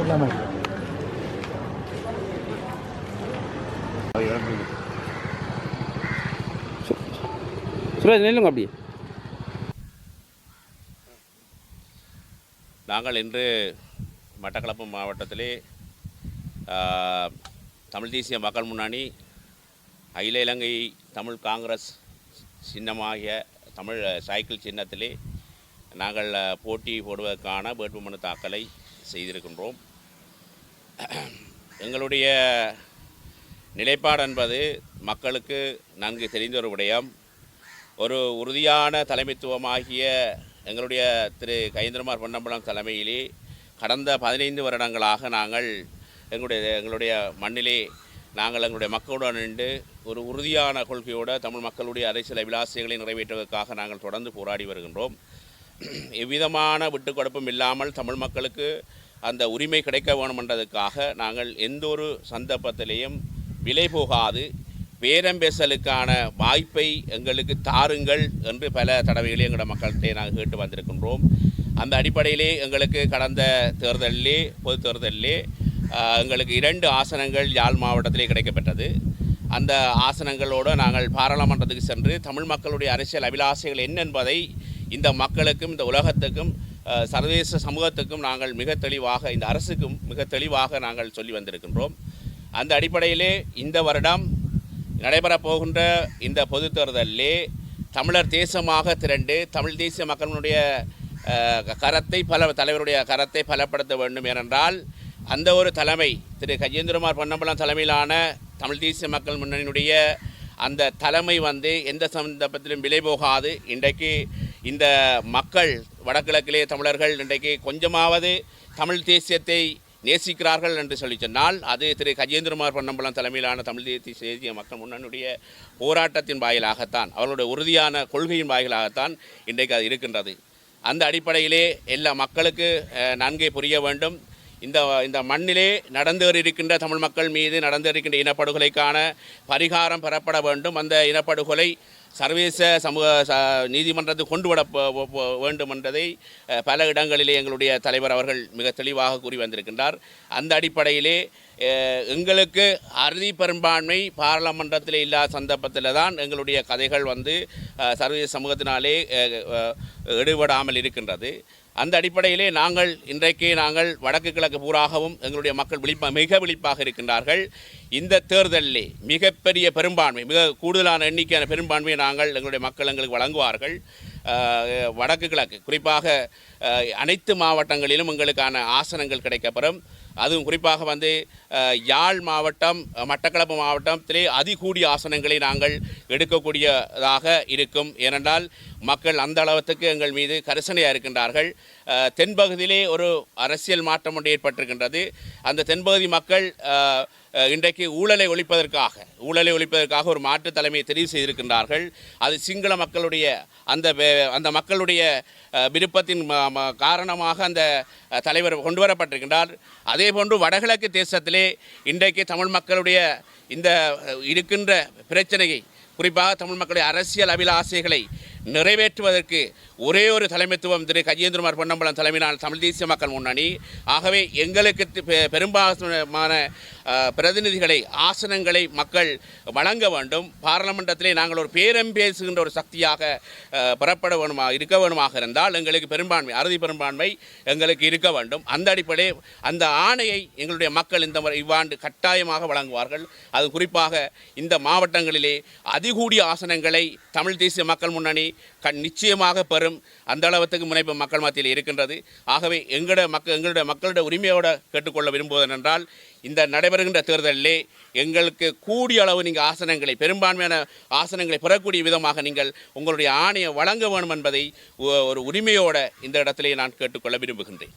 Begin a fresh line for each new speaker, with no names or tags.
இல்லாமல்
சுரேஷ் நில்லுங்க அப்படி
நாங்கள் இன்று மட்டக்களப்பு மாவட்டத்திலே தமிழ் தேசிய மக்கள் முன்னணி அகில இலங்கை தமிழ் காங்கிரஸ் சின்னமாகிய தமிழ் சைக்கிள் சின்னத்திலே நாங்கள் போட்டி போடுவதற்கான வேட்புமனு தாக்கலை செய்திருக்கின்றோம். எங்களுடைய நிலைப்பாடு என்பது மக்களுக்கு நன்கு தெரிந்த ஒரு விடயம். ஒரு உறுதியான தலைமைத்துவமாகிய எங்களுடைய திரு கைந்திரமார் பொன்னம்பலம் தலைமையிலே கடந்த பதினைந்து வருடங்களாக நாங்கள் எங்களுடைய எங்களுடைய மண்ணிலே நாங்கள் எங்களுடைய மக்களுடன் நின்று ஒரு உறுதியான கொள்கையோடு தமிழ் மக்களுடைய அரசியல் அபிலாசைகளை நிறைவேற்றுவதற்காக நாங்கள் தொடர்ந்து போராடி வருகின்றோம். எவ்விதமான விட்டு கொடுப்பும் இல்லாமல் தமிழ் மக்களுக்கு அந்த உரிமை கிடைக்க வேணும் என்றதுக்காக நாங்கள் எந்த ஒரு சந்தர்ப்பத்திலையும் விலை போகாது. பேரம் பேசலுக்கான வாய்ப்பை எங்களுக்கு தாருங்கள் என்று பல தடவைகளே எங்களோட மக்கள்கிட்ட நாங்கள் கேட்டு வந்திருக்கின்றோம். அந்த அடிப்படையிலே எங்களுக்கு கடந்த தேர்தலிலே பொது தேர்தலிலே எங்களுக்கு இரண்டு ஆசனங்கள் யாழ் மாவட்டத்திலே கிடைக்கப்பெற்றது. அந்த ஆசனங்களோடு நாங்கள் பாராளுமன்றத்துக்கு சென்று தமிழ் மக்களுடைய அரசியல் அபிலாசைகள் என்ன என்பதை இந்த மக்களுக்கும் இந்த உலகத்துக்கும் சர்வதேச சமூகத்துக்கும் நாங்கள் மிக தெளிவாக இந்த அரசுக்கும் மிக தெளிவாக நாங்கள் சொல்லி வந்திருக்கின்றோம். அந்த அடிப்படையிலே இந்த வருடம் நடைபெறப் போகின்ற இந்த பொது தேர்தலிலே தமிழர் தேசமாக திரண்டு தமிழ் தேசிய மக்களுடைய கரத்தை பல தலைவருடைய கரத்தை பலப்படுத்த வேண்டும். ஏனென்றால் அந்த ஒரு தலைமை திரு கஜேந்திரகுமார் பொன்னம்பலம் தலைமையிலான தமிழ் தேசிய மக்கள் முன்னணியினுடைய அந்த தலைமை வந்து எந்த சந்தர்ப்பத்திலும் விலை போகாது. இன்றைக்கு இந்த மக்கள் வடகிழக்கிலே தமிழர்கள் இன்றைக்கு கொஞ்சமாவது தமிழ் தேசியத்தை நேசிக்கிறார்கள் என்று சொல்லி சொன்னால் அது திரு கஜேந்திரகுமார் பொன்னம்பலம் தலைமையிலான தமிழ் தேசிய தேசிய மக்கள் முன்னணியுடைய போராட்டத்தின் வாயிலாகத்தான் அவர்களுடைய உறுதியான கொள்கையின் வாயிலாகத்தான் இன்றைக்கு அது இருக்கின்றது. அந்த அடிப்படையிலே எல்லா மக்களுக்கு நன்கை புரிய வேண்டும். இந்த இந்த மண்ணிலே நடந்தேறியிருக்கின்ற தமிழ் மக்கள் மீது நடந்தேறிருக்கின்ற இனப்படுகொலைக்கான பரிகாரம் பெறப்பட வேண்டும். அந்த இனப்படுகொலை சர்வதேச சமூக ச நீதிமன்றத்துக்கு கொண்டு வர வேண்டும் என்றதை பல இடங்களிலே எங்களுடைய தலைவர் அவர்கள் மிக தெளிவாக கூறி வந்திருக்கின்றார். அந்த அடிப்படையிலே எங்களுக்கு அறுதி பெரும்பான்மை பாராளுமன்றத்தில் இல்லாத சந்தர்ப்பத்தில் தான் எங்களுடைய கதைகள் வந்து சர்வதேச சமூகத்தினாலே எடுபடாமல் இருக்கின்றது. அந்த அடிப்படையிலே நாங்கள் இன்றைக்கு நாங்கள் வடக்கு கிழக்கு பூராகவும் எங்களுடைய மக்கள் விழிப்பா மிக விழிப்பாக இருக்கின்றார்கள். இந்த தேர்தலிலே மிகப்பெரிய பெரும்பான்மை மிக கூடுதலான எண்ணிக்கையான பெரும்பான்மையை நாங்கள் எங்களுடைய மக்கள் எங்களுக்கு வழங்குவார்கள். வடக்கு கிழக்கு குறிப்பாக அனைத்து மாவட்டங்களிலும் எங்களுக்கான ஆசனங்கள் கிடைக்கப்பெறும். அதுவும் குறிப்பாக வந்து யாழ் மாவட்டம் மட்டக்களப்பு மாவட்டத்திலே அதிகூடிய ஆசனங்களை நாங்கள் எடுக்கக்கூடியதாக இருக்கும். ஏனென்றால் மக்கள் அந்த அளவுக்கு எங்கள் மீது கரிசனையாக இருக்கின்றார்கள். தென்பகுதியிலே ஒரு அரசியல் மாற்றம் ஒன்று ஏற்பட்டிருக்கின்றது. அந்த தென்பகுதி மக்கள் இன்றைக்கு ஊழலை ஒழிப்பதற்காக ஊழலை ஒழிப்பதற்காக ஒரு மாற்று தலைமையை தெரிவு செய்திருக்கின்றார்கள். அது சிங்கள மக்களுடைய அந்த அந்த மக்களுடைய விருப்பத்தின் காரணமாக அந்த தலைவர் கொண்டு வரப்பட்டிருக்கின்றார். அதே போன்று வடகிழக்கு தேசத்திலே இன்றைக்கு தமிழ் மக்களுடைய இந்த இருக்கின்ற பிரச்சனையை குறிப்பாக தமிழ் மக்களுடைய அரசியல் அபிலாசைகளை நிறைவேற்றுவதற்கு ஒரே ஒரு தலைமைத்துவம் திரு கஜேந்திரமார் பொன்னம்பலம் தலைமையிலான தமிழ் தேசிய மக்கள் முன்னணி. ஆகவே எங்களுக்கு தி- பெ- பெரும்பாலான பிரதிநிதிகளை ஆசனங்களை மக்கள் வழங்க வேண்டும். பாராளுமன்றத்திலே நாங்கள் ஒரு பேரம் பேசுகின்ற ஒரு சக்தியாக புறப்பட பெறப்பட வேணுமா இருக்க வேணுமாக இருந்தால் எங்களுக்கு பெரும்பான்மை அறுதி பெரும்பான்மை எங்களுக்கு இருக்க வேண்டும். அந்த அடிப்படையில் அந்த ஆணையை எங்களுடைய மக்கள் இந்த முறை இவ்வாண்டு கட்டாயமாக வழங்குவார்கள். அது குறிப்பாக இந்த மாவட்டங்களிலே அதிகூடிய ஆசனங்களை தமிழ் தேசிய மக்கள் முன்னணி கண் நிச்சயமாக பெறும். அந்த அளவுக்கு முனைப்பு மக்கள் மத்தியில் இருக்கின்றது. ஆகவே எங்களோட மக்கள் எங்களுடைய மக்களுடைய உரிமையோடு கேட்டுக்கொள்ள விரும்புவது இந்த நடைபெறுகின்ற தேர்தலிலே எங்களுக்கு கூடிய அளவு நீங்கள் ஆசனங்களை பெரும்பான்மையான ஆசனங்களை பெறக்கூடிய விதமாக நீங்கள் உங்களுடைய ஆணையை வழங்க வேண்டும் என்பதை ஒரு உரிமையோட இந்த இடத்திலே நான் கேட்டுக்கொள்ள விரும்புகின்றேன்.